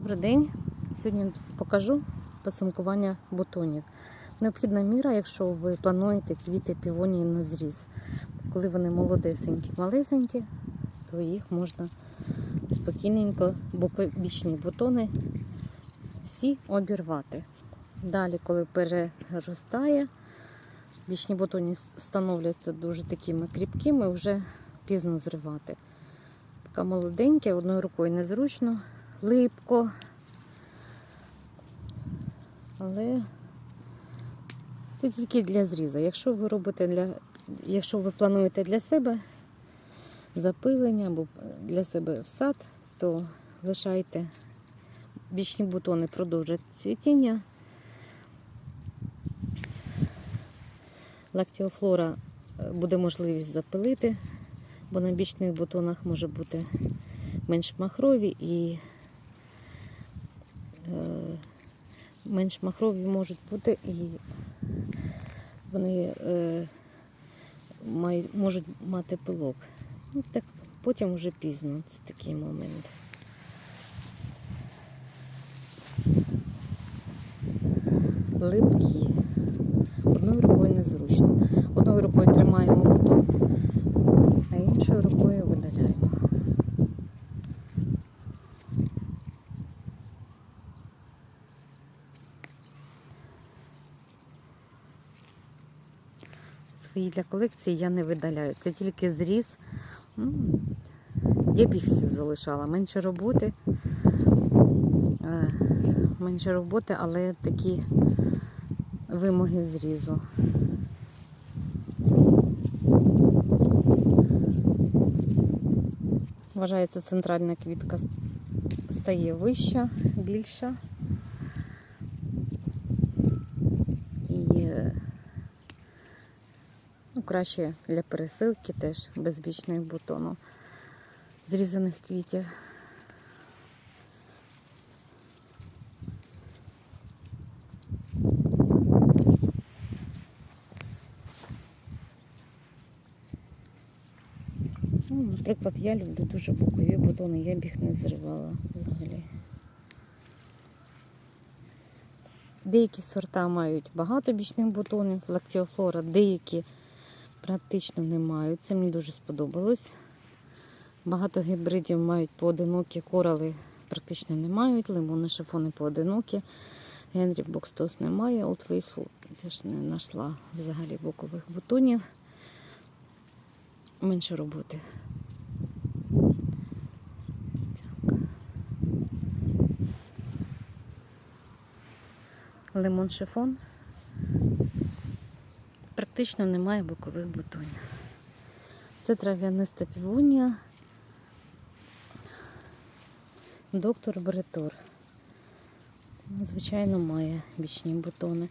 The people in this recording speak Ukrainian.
Добрий день. Сьогодні покажу посинкування бутонів. Необхідна міра, якщо ви плануєте квіти півонії на зріз. Коли вони молодесенькі, малесенькі, то їх можна спокійненько, бічні бутони всі обірвати. Далі, коли переростає, бічні бутони становляться дуже такими кріпкими, вже пізно зривати. Поки молоденьке, одною рукою незручно, липко. Але це тільки для зріза. Якщо ви робите для, якщо ви плануєте для себе запилення або для себе в сад, то лишайте бічні бутони продовжать цвітіння. Лактіофлора е, буде можливість запилити, бо на бічних бутонах може бути менш махрові і менш махрові можуть бути і вони е, можуть мати пилок. Ну, так потім вже пізно, це такий момент. Липкі. Одною рукою незручно. Одною рукою тримаємо Свої для колекції я не видаляю. Це тільки зріз. Ну, Я б їх всі залишала. Менше роботи. Е, Менше роботи, але такі вимоги зрізу. Вважається, центральна квітка стає вища, більша. І е, ну, краще для пересилки теж безбічних бутонів, зрізаних квітів. Ну, наприклад, я люблю дуже бокові бутони, я б їх не зривала взагалі. Деякі сорта мають багато бічних бутонів, лактіофлора, деякі практично не мають. Це мені дуже сподобалось. Багато гібридів мають поодинокі корали, практично не мають, лимони, шифони поодинокі. Генрі Бокстос немає, Old Faithful теж не знайшла взагалі бокових бутонів. Менше роботи. Лимон шифон. Практично немає бокових бутонів. Це трав'яниста півунія. Доктор Бретор. Звичайно, має бічні бутони.